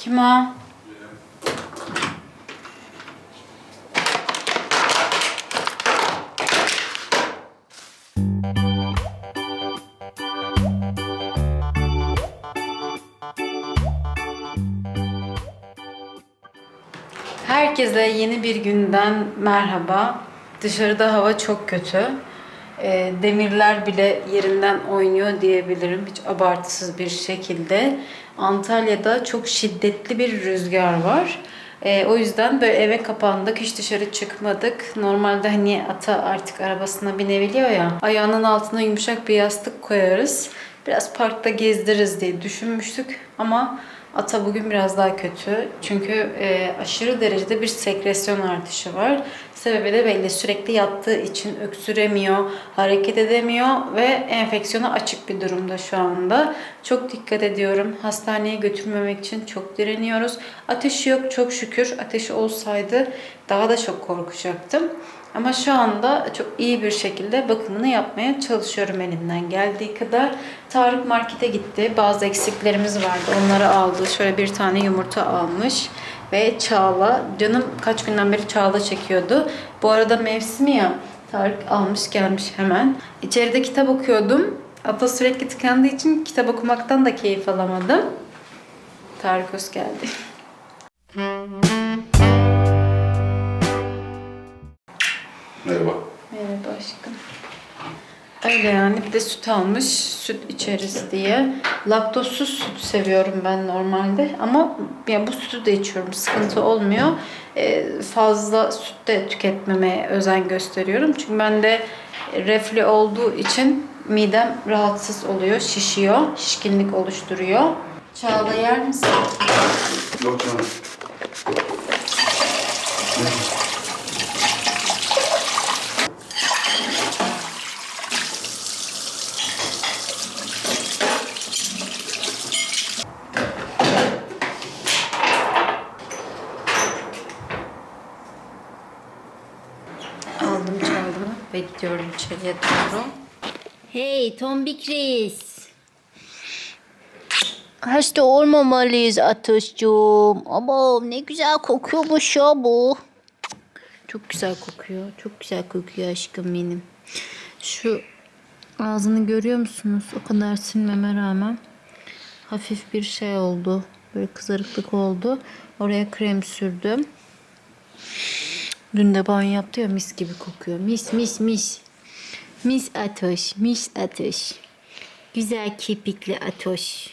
Kim o? Herkese yeni bir günden merhaba. Dışarıda hava çok kötü. Ee, demirler bile yerinden oynuyor diyebilirim. Hiç abartısız bir şekilde. Antalya'da çok şiddetli bir rüzgar var. Ee, o yüzden böyle eve kapandık. Hiç dışarı çıkmadık. Normalde hani ata artık arabasına binebiliyor ya. Ayağının altına yumuşak bir yastık koyarız. Biraz parkta gezdiririz diye düşünmüştük. Ama Ata bugün biraz daha kötü. Çünkü e, aşırı derecede bir sekresyon artışı var. Sebebi de belli. Sürekli yattığı için öksüremiyor, hareket edemiyor ve enfeksiyona açık bir durumda şu anda. Çok dikkat ediyorum. Hastaneye götürmemek için çok direniyoruz. Ateşi yok çok şükür. Ateşi olsaydı daha da çok korkacaktım. Ama şu anda çok iyi bir şekilde bakımını yapmaya çalışıyorum elimden geldiği kadar. Tarık markete gitti. Bazı eksiklerimiz vardı. Onları aldı. Şöyle bir tane yumurta almış. Ve Çağla. Canım kaç günden beri Çağla çekiyordu. Bu arada mevsimi ya. Tarık almış gelmiş hemen. İçeride kitap okuyordum. Ata sürekli tıkandığı için kitap okumaktan da keyif alamadım. Tarık hoş geldi. Merhaba. Merhaba aşkım. Öyle yani bir de süt almış. Süt içeriz diye. Laktozsuz süt seviyorum ben normalde. Ama ya bu sütü de içiyorum. Sıkıntı olmuyor. Ee, fazla süt de tüketmemeye özen gösteriyorum. Çünkü bende reflü olduğu için midem rahatsız oluyor. Şişiyor. Şişkinlik oluşturuyor. Çağla yer misin? Yok canım. Aldım gidiyorum içeriye doğru. Hey tombik reis. Hasta olmamalıyız Atış'cığım. Ama ne güzel kokuyormuş ya bu. Çok güzel kokuyor. Çok güzel kokuyor aşkım benim. Şu ağzını görüyor musunuz? O kadar silmeme rağmen hafif bir şey oldu. Böyle kızarıklık oldu. Oraya krem sürdüm. Dün de banyo yaptı ya mis gibi kokuyor. Mis mis mis. Mis Atoş, mis Atoş. Güzel kirpikli Atoş.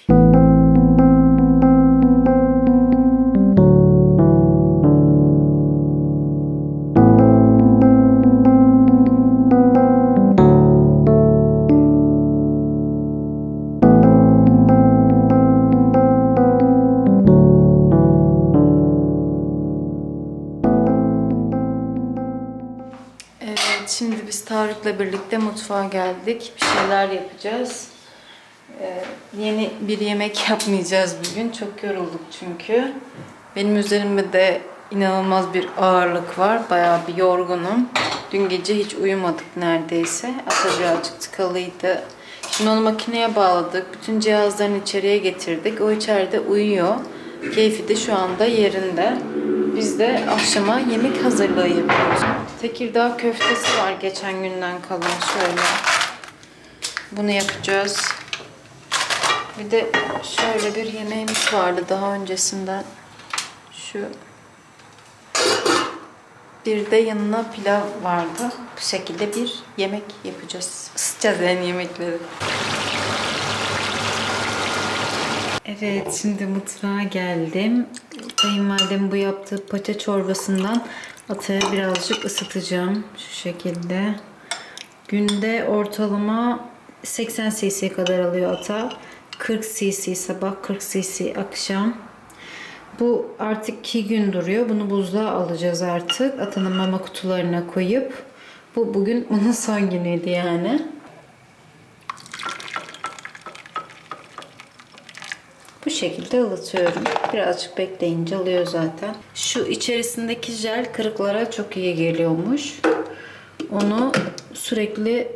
Evet, şimdi biz Tarık'la birlikte mutfağa geldik. Bir şeyler yapacağız. Ee, yeni bir yemek yapmayacağız bugün. Çok yorulduk çünkü. Benim üzerimde de inanılmaz bir ağırlık var. Bayağı bir yorgunum. Dün gece hiç uyumadık neredeyse. Ata birazcık tıkalıydı. Şimdi onu makineye bağladık. Bütün cihazlarını içeriye getirdik. O içeride uyuyor. Keyfi de şu anda yerinde. Biz de akşama yemek hazırlığı. Tekirdağ köftesi var geçen günden kalan şöyle. Bunu yapacağız. Bir de şöyle bir yemeğimiz vardı daha öncesinden. Şu bir de yanına pilav vardı. Bu şekilde bir yemek yapacağız. Isıtacağız yani yemekleri. Evet, şimdi mutfağa geldim. Kayınvalidem bu yaptığı paça çorbasından ataya birazcık ısıtacağım. Şu şekilde. Günde ortalama 80 cc kadar alıyor ata. 40 cc sabah, 40 cc akşam. Bu artık 2 gün duruyor. Bunu buzluğa alacağız artık. Atanın mama kutularına koyup. Bu bugün onun son günüydü yani. Bu şekilde ılıtıyorum. Birazcık bekleyince alıyor zaten. Şu içerisindeki jel kırıklara çok iyi geliyormuş. Onu sürekli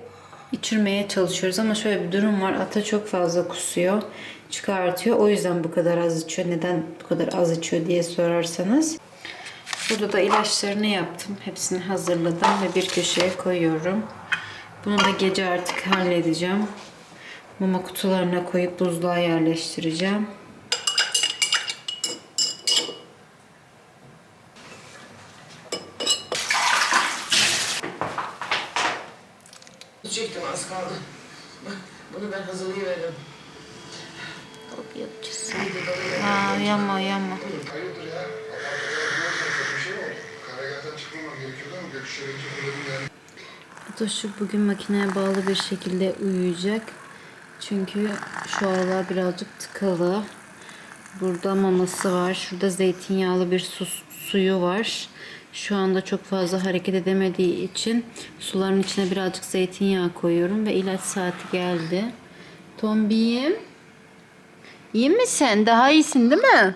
içirmeye çalışıyoruz ama şöyle bir durum var. Ata çok fazla kusuyor, çıkartıyor. O yüzden bu kadar az içiyor. Neden bu kadar az içiyor diye sorarsanız. Burada da ilaçlarını yaptım. Hepsini hazırladım ve bir köşeye koyuyorum. Bunu da gece artık halledeceğim. Mama kutularına koyup buzluğa yerleştireceğim. Çektim az kaldı. Bak, Bunu ben hazırlayıveririm. Dolap yapacağız. Bir de doluyum. Aa, yanma yanma. Hayırdır ya? Allah'ım bir şey mi oldu? Karayelden çıkmamam gerekiyordu ama görüşlerince fırladım yani. Atoşu bugün makineye bağlı bir şekilde uyuyacak. Çünkü şu aralar birazcık tıkalı. Burada maması var. Şurada zeytinyağlı bir su, suyu var. Şu anda çok fazla hareket edemediği için suların içine birazcık zeytinyağı koyuyorum ve ilaç saati geldi. Tombiyim. İyi misin? Daha iyisin değil mi?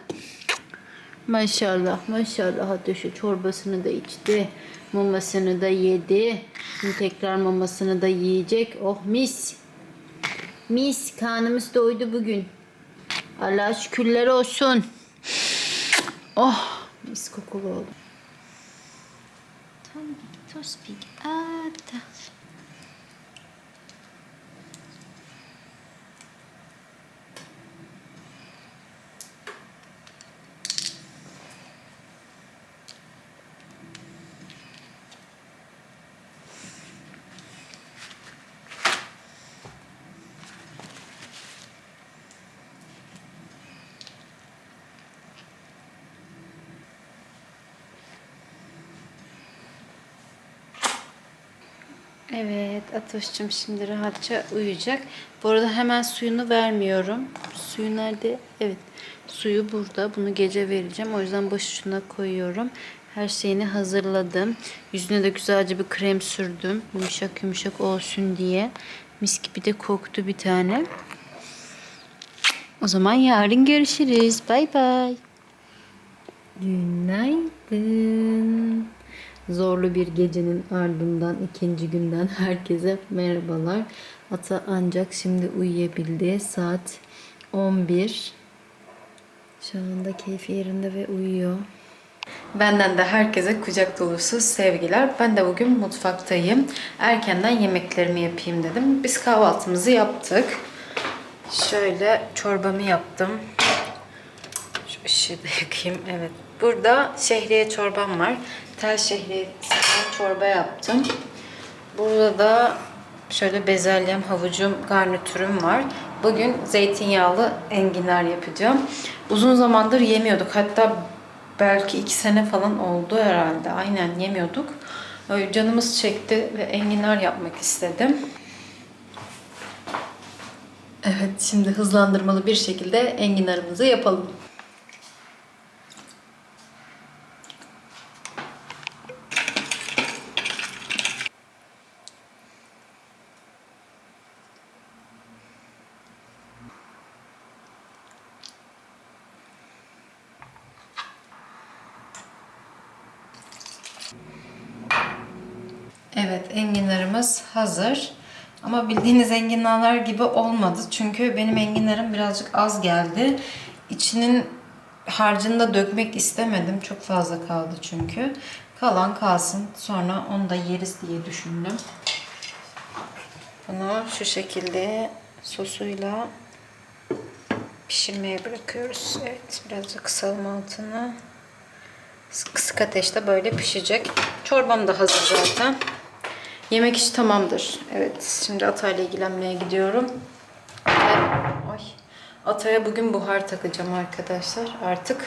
Maşallah maşallah Atoşu çorbasını da içti. Mamasını da yedi. Şimdi tekrar mamasını da yiyecek. Oh mis. Mis karnımız doydu bugün. Allah şükürler olsun. Oh mis kokulu oldu. Tombik tospik ata. Evet Atoş'cum şimdi rahatça uyuyacak. Bu arada hemen suyunu vermiyorum. Suyu nerede? Evet. Suyu burada. Bunu gece vereceğim. O yüzden başucuna koyuyorum. Her şeyini hazırladım. Yüzüne de güzelce bir krem sürdüm. Yumuşak yumuşak olsun diye. Mis gibi de koktu bir tane. O zaman yarın görüşürüz. Bay bay. Günaydın. Zorlu bir gecenin ardından ikinci günden herkese merhabalar. Ata ancak şimdi uyuyabildi. Saat 11. Şu anda keyfi yerinde ve uyuyor. Benden de herkese kucak dolusu sevgiler. Ben de bugün mutfaktayım. Erkenden yemeklerimi yapayım dedim. Biz kahvaltımızı yaptık. Şöyle çorbamı yaptım. Işığı da yakayım. Evet. Burada şehriye çorbam var. Tel şehriyesinden çorba yaptım. Burada da şöyle bezelyem, havucum, garnitürüm var. Bugün zeytinyağlı enginar yapacağım. Uzun zamandır yemiyorduk. Hatta belki iki sene falan oldu herhalde. Aynen yemiyorduk. Öyle canımız çekti ve enginar yapmak istedim. Evet, şimdi hızlandırmalı bir şekilde enginarımızı yapalım. Evet, enginarımız hazır. Ama bildiğiniz enginarlar gibi olmadı. Çünkü benim enginarım birazcık az geldi. İçinin harcını da dökmek istemedim. Çok fazla kaldı çünkü. Kalan kalsın. Sonra onu da yeriz diye düşündüm. Bunu şu şekilde sosuyla pişirmeye bırakıyoruz. Evet, birazcık kısalım altını. Kısık ateşte böyle pişecek. Çorbam da hazır zaten. Yemek işi tamamdır. Evet, şimdi Atay'la ilgilenmeye gidiyorum. Ay, Atay'a bugün buhar takacağım arkadaşlar. Artık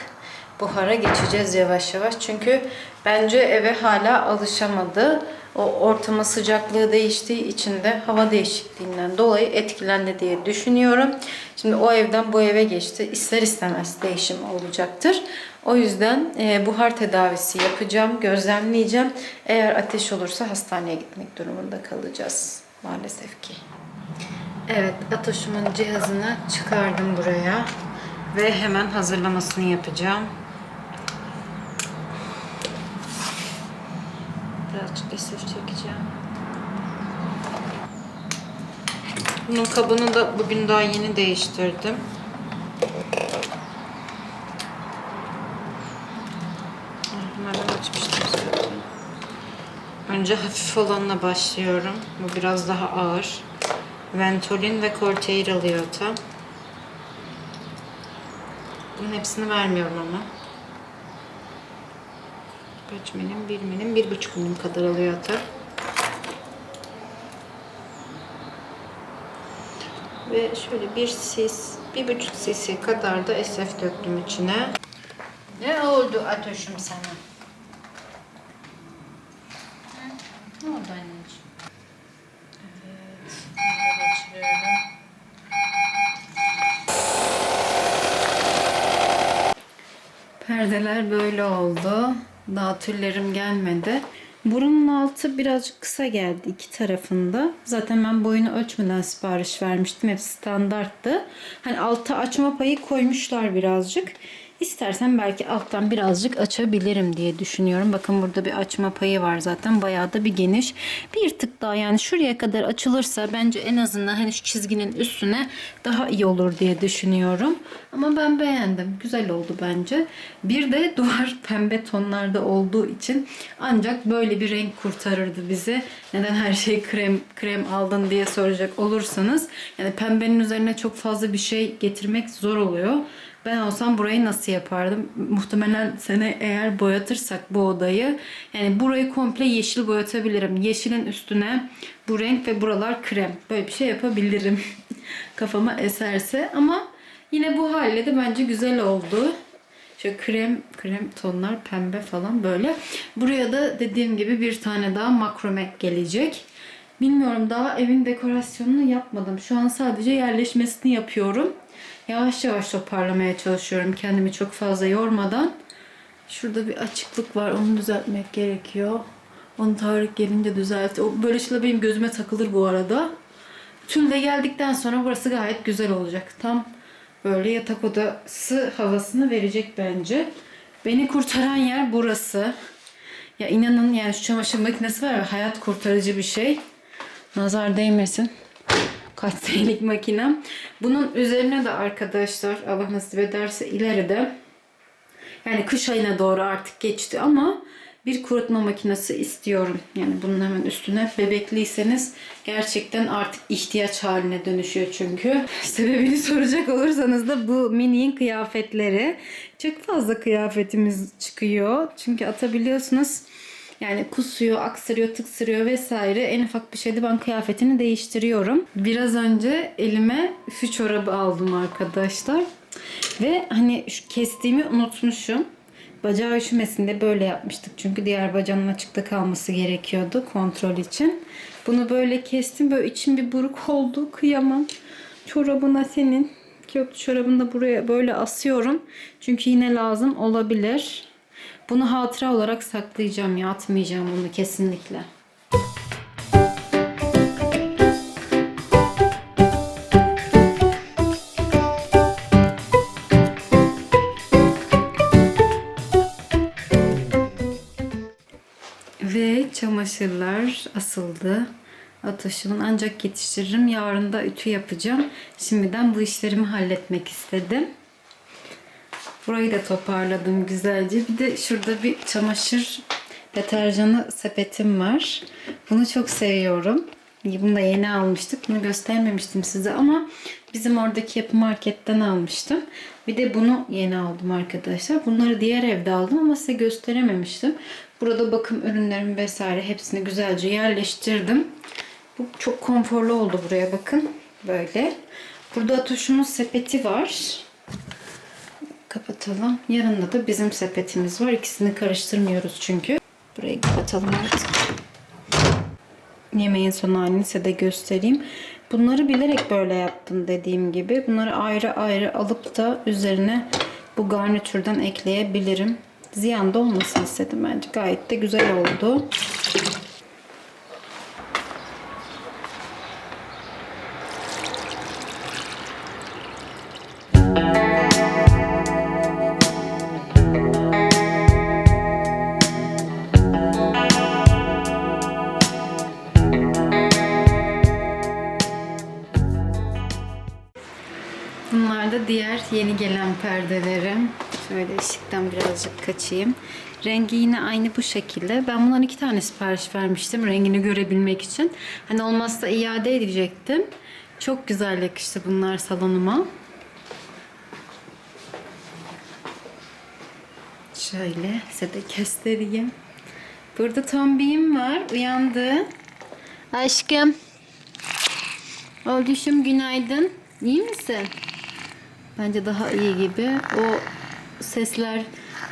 buhara geçeceğiz yavaş yavaş. Çünkü bence eve hala alışamadı. O ortama sıcaklığı değiştiği için de hava değişikliğinden dolayı etkilendi diye düşünüyorum. Şimdi o evden bu eve geçti. İster istemez değişim olacaktır. O yüzden e, buhar tedavisi yapacağım, gözlemleyeceğim. Eğer ateş olursa hastaneye gitmek durumunda kalacağız maalesef ki. Evet, Atoş'umun cihazını çıkardım buraya ve hemen hazırlamasını yapacağım. Birazcık esif çekeceğim. Bunun kabını da bugün daha yeni değiştirdim. Zaten. Önce hafif olanla başlıyorum. Bu biraz daha ağır. Ventolin ve Cortair alıyor. Bunun hepsini vermiyorum ama. Kaç milim? Bir milim, bir buçuk milim kadar alıyor hatta. Ve şöyle bir sis, bir buçuk sisi kadar da SF döktüm içine. Ne oldu Atoş'um sana? Ne oldu anneciğim? Perdeler böyle oldu. Daha tüllerim gelmedi. Burunun altı birazcık kısa geldi iki tarafında. Zaten ben boyunu ölçmeden sipariş vermiştim. Hepsi standarttı. Hani altta açma payı koymuşlar birazcık. İstersen belki alttan birazcık açabilirim diye düşünüyorum. Bakın burada bir açma payı var zaten. Bayağı da bir geniş. Bir tık daha yani şuraya kadar açılırsa bence en azından hani şu çizginin üstüne daha iyi olur diye düşünüyorum. Ama ben beğendim. Güzel oldu bence. Bir de duvar pembe tonlarda olduğu için ancak böyle bir renk kurtarırdı bizi. Neden her şey krem krem aldın diye soracak olursanız. Yani pembenin üzerine çok fazla bir şey getirmek zor oluyor. Ben olsam burayı nasıl yapardım? Muhtemelen sene eğer boyatırsak bu odayı yani burayı komple yeşil boyatabilirim. Yeşilin üstüne bu renk ve buralar krem. Böyle bir şey yapabilirim. Kafama eserse ama yine bu halle de bence güzel oldu. Şöyle krem krem tonlar pembe falan böyle. Buraya da dediğim gibi bir tane daha makrome gelecek. Bilmiyorum daha evin dekorasyonunu yapmadım. Şu an sadece yerleşmesini yapıyorum. Yavaş yavaş toparlamaya çalışıyorum kendimi çok fazla yormadan. Şurada bir açıklık var onu düzeltmek gerekiyor. Onu Tarık gelince düzelt. O böyle şeyler benim gözüme takılır bu arada. Tül de geldikten sonra burası gayet güzel olacak. Tam böyle yatak odası havasını verecek bence. Beni kurtaran yer burası. Ya inanın yani şu çamaşır makinesi var ya hayat kurtarıcı bir şey. Nazar değmesin. Kaç senelik makinem. Bunun üzerine de arkadaşlar Allah nasip ederse ileride yani kış ayına doğru artık geçti ama bir kurutma makinesi istiyorum. Yani bunun hemen üstüne bebekliyseniz gerçekten artık ihtiyaç haline dönüşüyor çünkü. Sebebini soracak olursanız da bu mini'nin kıyafetleri. Çok fazla kıyafetimiz çıkıyor. Çünkü atabiliyorsunuz. Yani kusuyor, aksırıyor, tıksırıyor vesaire. En ufak bir şeyde ben kıyafetini değiştiriyorum. Biraz önce elime üfü çorabı aldım arkadaşlar. Ve hani şu kestiğimi unutmuşum. Bacağı üşümesin de böyle yapmıştık. Çünkü diğer bacağının açıkta kalması gerekiyordu kontrol için. Bunu böyle kestim. Böyle içim bir buruk oldu. Kıyamam. Çorabına senin. Kök çorabını da buraya böyle asıyorum. Çünkü yine lazım olabilir. Bunu hatıra olarak saklayacağım ya. Atmayacağım bunu kesinlikle. Çamaşırlar asıldı. Ataşımın ancak yetiştiririm. Yarın da ütü yapacağım. Şimdiden bu işlerimi halletmek istedim. Burayı da toparladım güzelce. Bir de şurada bir çamaşır deterjanı sepetim var. Bunu çok seviyorum. Bunu da yeni almıştık. Bunu göstermemiştim size ama bizim oradaki yapı marketten almıştım. Bir de bunu yeni aldım arkadaşlar. Bunları diğer evde aldım ama size gösterememiştim. Burada bakım ürünlerim vesaire hepsini güzelce yerleştirdim. Bu çok konforlu oldu buraya bakın. Böyle. Burada Atoş'un sepeti var. Kapatalım. Yanında da bizim sepetimiz var. İkisini karıştırmıyoruz çünkü. Burayı kapatalım artık. Yemeğin son halini size de göstereyim. Bunları bilerek böyle yaptım dediğim gibi. Bunları ayrı ayrı alıp da üzerine bu garnitürden ekleyebilirim ziyan da olmasın istedim. Bence gayet de güzel oldu. Bunlar da diğer yeni gelen perdelerim. Şöyle ışıktan birazcık kaçayım. Rengi yine aynı bu şekilde. Ben bundan iki tane sipariş vermiştim rengini görebilmek için. Hani olmazsa iade edecektim. Çok güzel yakıştı bunlar salonuma. Şöyle size de göstereyim. Burada tombiğim var. Uyandı. Aşkım. Olduşum günaydın. İyi misin? Bence daha iyi gibi. O sesler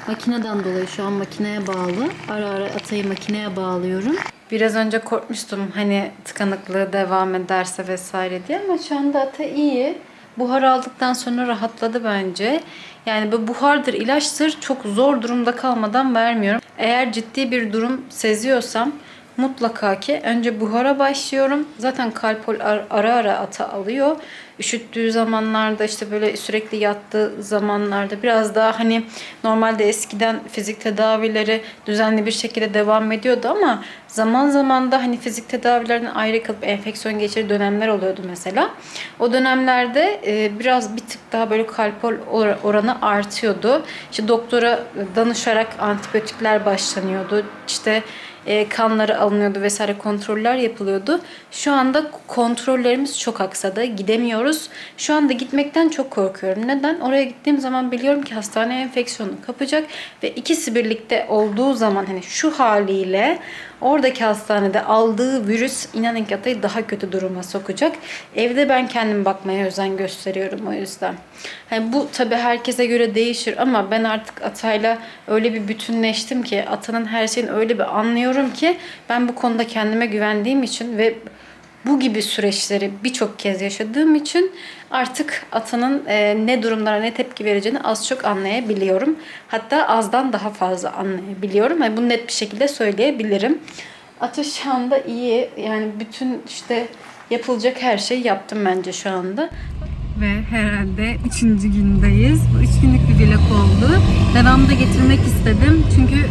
makineden dolayı şu an makineye bağlı. Ara ara atayı makineye bağlıyorum. Biraz önce korkmuştum hani tıkanıklığı devam ederse vesaire diye ama şu anda ata iyi. Buhar aldıktan sonra rahatladı bence. Yani bu buhardır, ilaçtır çok zor durumda kalmadan vermiyorum. Eğer ciddi bir durum seziyorsam mutlaka ki önce buhara başlıyorum. Zaten kalpol ar- ara ara ata alıyor. Üşüttüğü zamanlarda işte böyle sürekli yattığı zamanlarda biraz daha hani normalde eskiden fizik tedavileri düzenli bir şekilde devam ediyordu ama zaman zaman da hani fizik tedavilerden ayrı kalıp enfeksiyon geçirdiği dönemler oluyordu mesela. O dönemlerde e, biraz bir tık daha böyle kalpol or- oranı artıyordu. İşte doktora danışarak antibiyotikler başlanıyordu. İşte e, kanları alınıyordu vesaire kontroller yapılıyordu. Şu anda kontrollerimiz çok aksadı. Gidemiyoruz. Şu anda gitmekten çok korkuyorum. Neden? Oraya gittiğim zaman biliyorum ki hastane enfeksiyonu kapacak ve ikisi birlikte olduğu zaman hani şu haliyle oradaki hastanede aldığı virüs inanın ki Atay'ı daha kötü duruma sokacak. Evde ben kendim bakmaya özen gösteriyorum o yüzden. Hani bu tabii herkese göre değişir ama ben artık Atay'la öyle bir bütünleştim ki Ata'nın her şeyini öyle bir anlıyorum ki ben bu konuda kendime güvendiğim için ve bu gibi süreçleri birçok kez yaşadığım için artık Ata'nın e, ne durumlara ne tepki vereceğini az çok anlayabiliyorum. Hatta azdan daha fazla anlayabiliyorum. Yani bunu net bir şekilde söyleyebilirim. Ata şu anda iyi. Yani bütün işte yapılacak her şeyi yaptım bence şu anda. Ve herhalde üçüncü gündeyiz. Bu üç günlük bir vlog oldu. Devamda getirmek istedim. Çünkü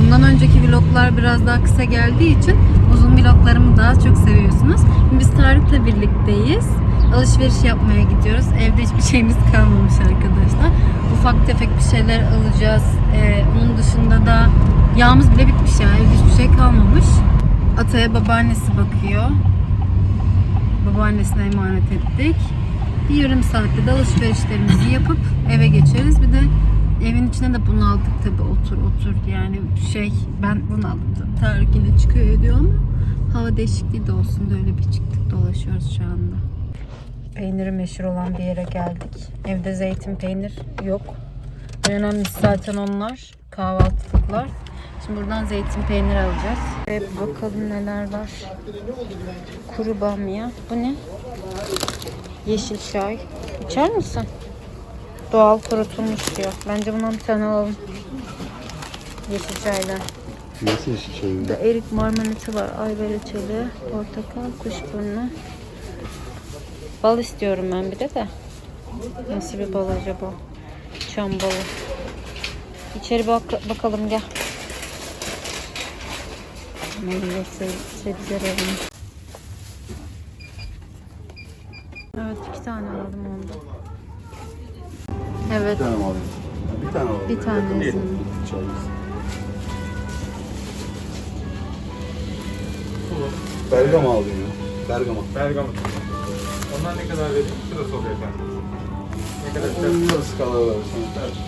bundan önceki vloglar biraz daha kısa geldiği için uzun vloglarımı daha çok seviyorsunuz. Biz Tarık'la birlikteyiz. Alışveriş yapmaya gidiyoruz. Evde hiçbir şeyimiz kalmamış arkadaşlar. Ufak tefek bir şeyler alacağız. Ee, onun dışında da yağımız bile bitmiş ya. Evde hiçbir şey kalmamış. Ataya babaannesi bakıyor. Babaannesine emanet ettik. Bir yarım saatte de alışverişlerimizi yapıp eve geçeriz. Bir de evin içine de bunu aldık tabi otur otur yani şey ben bunu aldım. Tarık yine çıkıyor ediyor ama hava değişikliği de olsun da öyle bir çıktık dolaşıyoruz şu anda. Peyniri meşhur olan bir yere geldik. Evde zeytin peynir yok. En önemlisi zaten onlar. Kahvaltılıklar. Şimdi buradan zeytin peynir alacağız. Ve bakalım neler var. Kuru bamya. Bu ne? Yeşil çay. İçer misin? Doğal kurutulmuş diyor. Bence bundan bir tane alalım. Yeşil çaydan. Nasıl iş şey? Burada erik marmelatı var. Ayva reçeli, portakal, kuşburnu. Bal istiyorum ben bir de de. Nasıl bir bal acaba? Çam balı. İçeri bak bakalım gel. Meyve se- sebzelerim. Evet iki tane aldım onda. Evet. Bir tane mi alayım? Bir tane alalım. Bir tane Yakın. Bergama alayım ya. Bergama. Bergama. Onlar ne kadar vereyim? Şurası oluyor efendim. Ne kadar? Onun yarısı kadar versin.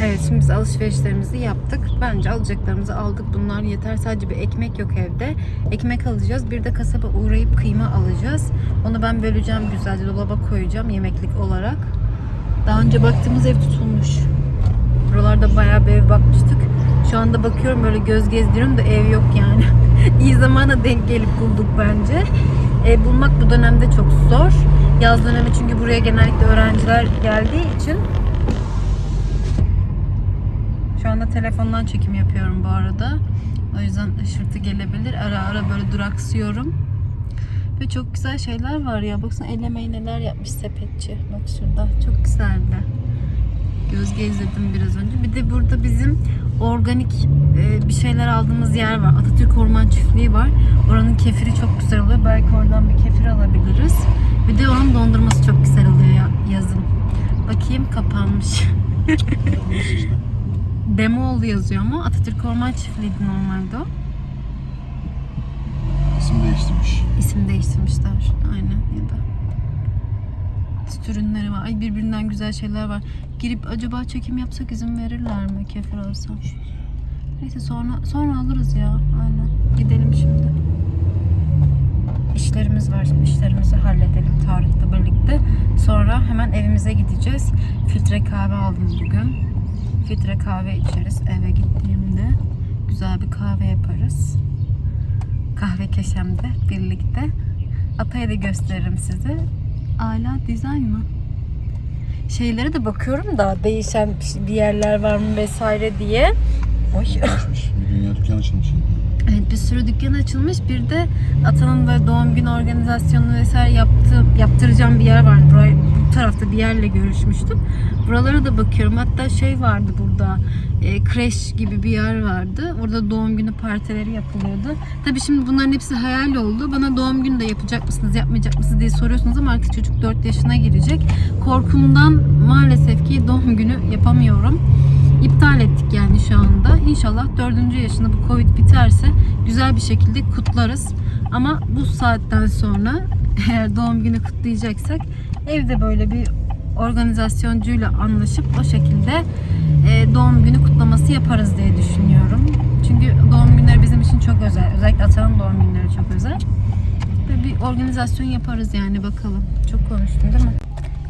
Evet şimdi biz alışverişlerimizi yaptık. Bence alacaklarımızı aldık. Bunlar yeter. Sadece bir ekmek yok evde. Ekmek alacağız. Bir de kasaba uğrayıp kıyma alacağız. Onu ben böleceğim güzelce. Dolaba koyacağım yemeklik olarak. Daha önce baktığımız ev tutulmuş. Buralarda bayağı bir ev bakmıştık. Şu anda bakıyorum böyle göz gezdiriyorum da ev yok yani. İyi zamana denk gelip bulduk bence. Ev bulmak bu dönemde çok zor. Yaz dönemi çünkü buraya genellikle öğrenciler geldiği için şu anda telefondan çekim yapıyorum bu arada. Işırtı gelebilir. Ara ara böyle duraksıyorum. Ve çok güzel şeyler var ya. Baksana el emeği neler yapmış sepetçi. Bak şurada. Çok güzeldi. Göz gezdirdim biraz önce. Bir de burada bizim organik e, bir şeyler aldığımız yer var. Atatürk Orman Çiftliği var. Oranın kefiri çok güzel oluyor. Belki oradan bir kefir alabiliriz. Bir de onun dondurması çok güzel oluyor ya, yazın. Bakayım kapanmış. Demoğlu yazıyor ama Atatürk Orman Çiftliği'ydi normalde o. İsim değiştirmiş. İsim değiştirmişler. Aynen ya da. Süt ürünleri var. Ay birbirinden güzel şeyler var. Girip acaba çekim yapsak izin verirler mi kefir alsam? Neyse sonra sonra alırız ya. Aynen. Gidelim şimdi. İşlerimiz var. Şimdi işlerimizi halledelim Tarık'la birlikte. Sonra hemen evimize gideceğiz. Filtre kahve aldım bugün. Filtre kahve içeriz eve gittiğimde. Güzel bir kahve yaparız kahve keşemde birlikte. Atay'a da gösteririm size. Ala dizayn mı? Şeylere de bakıyorum da değişen bir yerler var mı vesaire diye. Oy. Açmış. Bir dünya dükkan açılmış. Evet bir sürü dükkan açılmış. Bir de Atan'ın böyle doğum günü organizasyonu vesaire yaptı, yaptıracağım bir yer vardı. Buraya, bu tarafta bir yerle görüşmüştüm. Buralara da bakıyorum. Hatta şey vardı burada. E, kreş gibi bir yer vardı. Orada doğum günü partileri yapılıyordu. Tabii şimdi bunların hepsi hayal oldu. Bana doğum günü de yapacak mısınız, yapmayacak mısınız diye soruyorsunuz ama artık çocuk 4 yaşına girecek. Korkumdan maalesef ki doğum günü yapamıyorum. İptal ettik yani şu anda. İnşallah dördüncü yaşında bu Covid biterse güzel bir şekilde kutlarız. Ama bu saatten sonra eğer doğum günü kutlayacaksak evde böyle bir organizasyoncuyla anlaşıp o şekilde e, doğum günü kutlaması yaparız diye düşünüyorum. Çünkü doğum günleri bizim için çok özel. Özellikle Atan'ın doğum günleri çok özel. Ve bir organizasyon yaparız yani bakalım. Çok konuştum değil mi?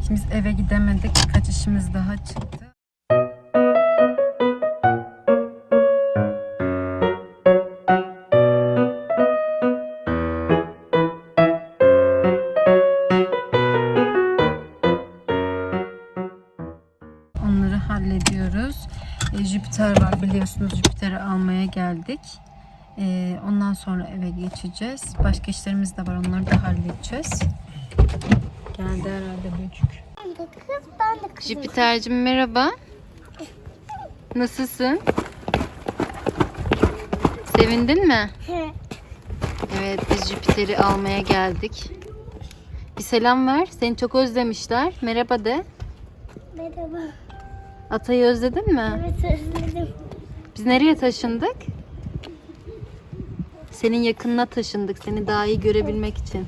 Şimdi biz eve gidemedik. Birkaç işimiz daha çıktı. E, Jüpiter var biliyorsunuz Jüpiter'i almaya geldik. E, ondan sonra eve geçeceğiz. Başka işlerimiz de var onları da halledeceğiz. Geldi herhalde böcük. Ben de kız, ben de kızım. Jüpiter'cim merhaba. Nasılsın? Sevindin mi? Evet biz Jüpiter'i almaya geldik. Bir selam ver. Seni çok özlemişler. Merhaba de. Merhaba. Atayı özledin mi? Evet özledim. Biz nereye taşındık? Senin yakınına taşındık. Seni daha iyi görebilmek için.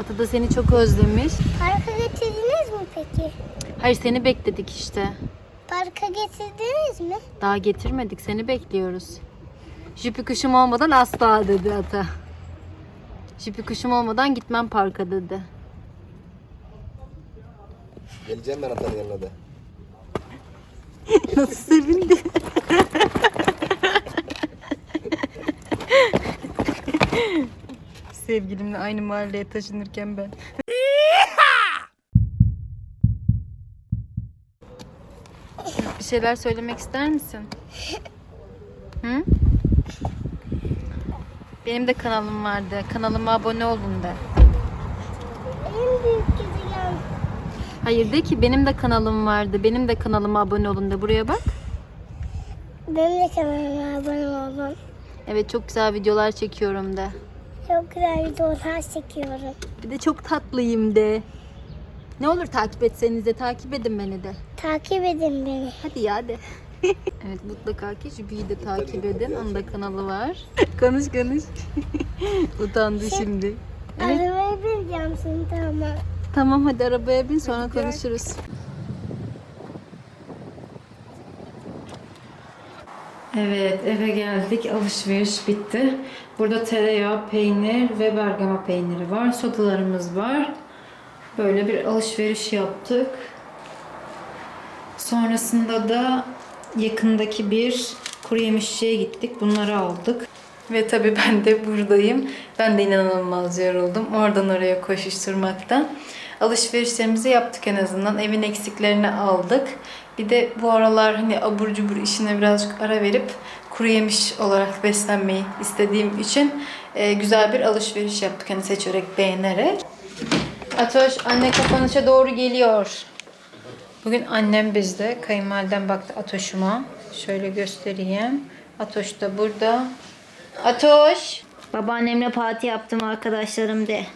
Ata da seni çok özlemiş. Parka getirdiniz mi peki? Hayır seni bekledik işte. Parka getirdiniz mi? Daha getirmedik. Seni bekliyoruz. Jüpü kuşum olmadan asla dedi ata. Jüpü kuşum olmadan gitmem parka dedi. Geleceğim ben atanın yanına da. Nasıl sevindi? Sevgilimle aynı mahalleye taşınırken ben. Bir şeyler söylemek ister misin? Hı? Benim de kanalım vardı. Kanalıma abone olun de. En büyük. Hayır de ki benim de kanalım vardı. Benim de kanalıma abone olun de. Buraya bak. Benim de kanalıma abone olun. Evet çok güzel videolar çekiyorum de. Çok güzel videolar çekiyorum. Bir de çok tatlıyım de. Ne olur takip etseniz de takip edin beni de. Takip edin beni. Hadi ya de. evet mutlaka ki Jübi'yi de takip edin. Onun da kanalı var. konuş konuş. Utandı şimdi. Arabaya bineceğim seni tamam. Tamam hadi arabaya bin sonra konuşuruz. Evet eve geldik. Alışveriş bitti. Burada tereyağı, peynir ve bergama peyniri var. Sodalarımız var. Böyle bir alışveriş yaptık. Sonrasında da yakındaki bir kuru yemişçiye gittik. Bunları aldık. Ve tabii ben de buradayım. Ben de inanılmaz yoruldum. Oradan oraya koşuşturmaktan. Alışverişlerimizi yaptık en azından. Evin eksiklerini aldık. Bir de bu aralar hani abur cubur işine birazcık ara verip kuru yemiş olarak beslenmeyi istediğim için e, güzel bir alışveriş yaptık. Hani seçerek, beğenerek. Atoş anne kapanışa doğru geliyor. Bugün annem bizde. Kayınvalidem baktı Atoş'uma. Şöyle göstereyim. Atoş da burada. Atoş! Babaannemle parti yaptım arkadaşlarım de.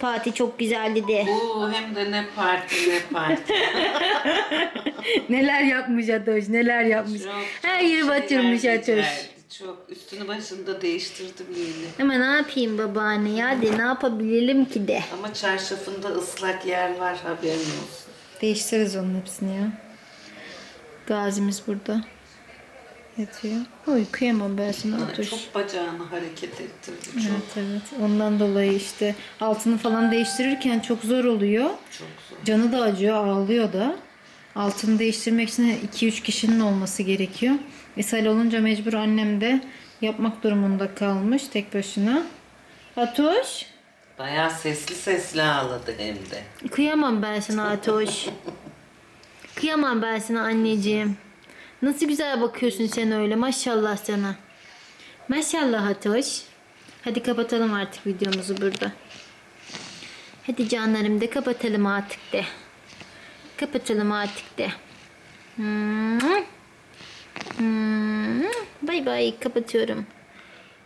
Parti çok güzeldi de. Oo hem de ne parti ne parti. Neler yapmış Atoş, neler yapmış. Çok, Her yeri batırmış Atoş. Çok üstünü başını da değiştirdim yeni. Ama ne yapayım babaanne ya de ne yapabilirim ki de. Ama çarşafında ıslak yer var haberin olsun. Değiştiririz onun hepsini ya. Gazimiz burada. Yatıyor. Ben sana Bana Atoş. çok bacağını hareket ettirdi. Çok Evet evet. Ondan dolayı işte altını falan değiştirirken çok zor oluyor. çok zor. Canı da acıyor, ağlıyor da. Altını değiştirmek için 2-3 kişinin olması gerekiyor. Ishal olunca mecbur annem de yapmak durumunda kalmış tek başına. Atoş, Bayağı sesli sesli ağladı hem de. Kıyamam ben sana Atoş. Kıyamam ben sana anneciğim. Nasıl güzel bakıyorsun sen öyle maşallah sana. Maşallah Atoş. Hadi kapatalım artık videomuzu burada. Hadi canlarım de kapatalım artık de. Kapatalım artık de. Bay bay kapatıyorum.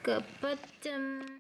Kapattım.